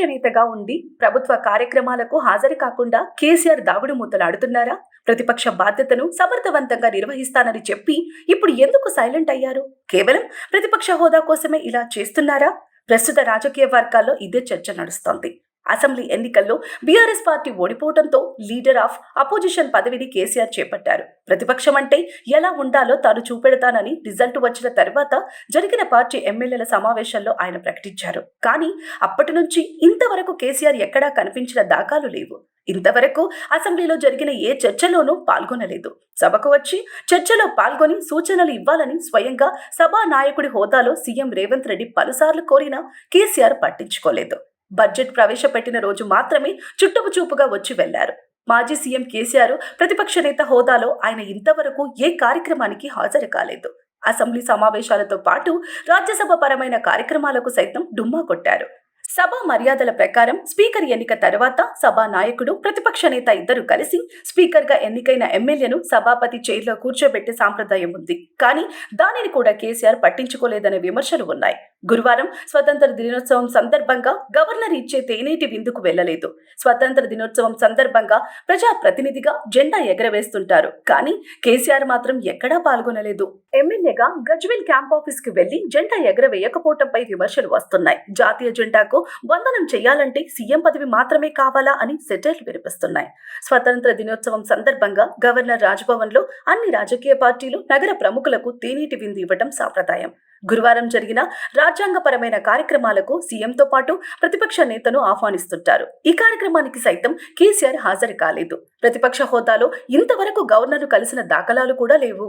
ప్రతిపక్ష నేతగా ఉండి ప్రభుత్వ కార్యక్రమాలకు హాజరు కాకుండా కేసీఆర్ దాగుడు మూతలాడుతున్నారా? ప్రతిపక్ష బాధ్యతను సమర్థవంతంగా నిర్వహిస్తానని చెప్పి ఇప్పుడు ఎందుకు సైలెంట్ అయ్యారు? కేవలం ప్రతిపక్ష హోదా కోసమే ఇలా చేస్తున్నారా? ప్రస్తుత రాజకీయ వర్గాల్లో ఇదే చర్చ నడుస్తోంది. అసెంబ్లీ ఎన్నికల్లో బీఆర్ఎస్ పార్టీ ఓడిపోవడంతో లీడర్ ఆఫ్ అపోజిషన్ పదవిని కేసీఆర్ చేపట్టారు. ప్రతిపక్షం అంటే ఎలా ఉండాలో తాను చూపెడతానని రిజల్ట్ వచ్చిన తర్వాత జరిగిన పార్టీ ఎమ్మెల్యేల సమావేశంలో ఆయన ప్రకటించారు. కానీ అప్పటి నుంచి ఇంతవరకు కేసీఆర్ ఎక్కడా కనిపించిన దాఖలు లేవు. ఇంతవరకు అసెంబ్లీలో జరిగిన ఏ చర్చలోనూ పాల్గొనలేదు. సభకు వచ్చి చర్చలో పాల్గొని సూచనలు ఇవ్వాలని స్వయంగా సభా నాయకుడి హోదాలో సీఎం రేవంత్ రెడ్డి పలుసార్లు కోరినా కేసీఆర్ పట్టించుకోలేదు. బడ్జెట్ ప్రవేశపెట్టిన రోజు మాత్రమే చుట్టపు చూపుగా వచ్చి వెళ్ళారు. మాజీ సీఎం కేసీఆర్ ప్రతిపక్ష నేత హోదాలో ఆయన ఇంతవరకు ఏ కార్యక్రమానికి హాజరు కాలేదు. అసెంబ్లీ సమావేశాలతో పాటు రాజ్యసభ పరమైన కార్యక్రమాలకు సైతం డుమ్మా కొట్టారు. సభ మర్యాదల ప్రకారం స్పీకర్ ఎన్నిక తర్వాత సభా నాయకుడు ప్రతిపక్ష నేత ఇద్దరు కలిసి స్పీకర్గా ఎన్నికైన ఎమ్మెల్యేను సభాపతి చైర్లో కూర్చోబెట్టే సాంప్రదాయం ఉంది. కానీ దానిని కూడా కేసీఆర్ పట్టించుకోలేదనే విమర్శలు ఉన్నాయి. గురువారం స్వతంత్ర దినోత్సవం సందర్భంగా గవర్నర్ ఇచ్చే తేనేటి విందుకు వెళ్ళలేదు స్వతంత్ర దినోత్సవం సందర్భంగా ప్రజా ప్రతినిధిగా జెండా ఎగరవేస్తుంటారు. కానీ కేసీఆర్ మాత్రం ఎక్కడా పాల్గొనలేదు. ఎమ్మెల్యేగా గజ్వెల్ క్యాంప్ ఆఫీస్కి వెళ్ళి జెండా ఎగరవేయకపోవటంపై విమర్శలు వస్తున్నాయి. జాతీయ జెండాకు వందనం చేయాలంటే సీఎం పదవి మాత్రమే కావాలా అని సెటైర్లు వినిపిస్తున్నాయి. స్వతంత్ర దినోత్సవం సందర్భంగా గవర్నర్ రాజ్భవన్లో అన్ని రాజకీయ పార్టీలు నగర ప్రముఖులకు తేనీటి విందు ఇవ్వడం సాంప్రదాయం. గురువారం జరిగిన రాజ్యాంగపరమైన కార్యక్రమాలకు సీఎంతో పాటు ప్రతిపక్ష నేతను ఆహ్వానిస్తుంటారు. ఈ కార్యక్రమానికి సైతం కేసీఆర్ హాజరు కాలేదు. ప్రతిపక్ష హోదాలో ఇంతవరకు గవర్నర్ కలిసిన దాఖలాలు కూడా లేవు.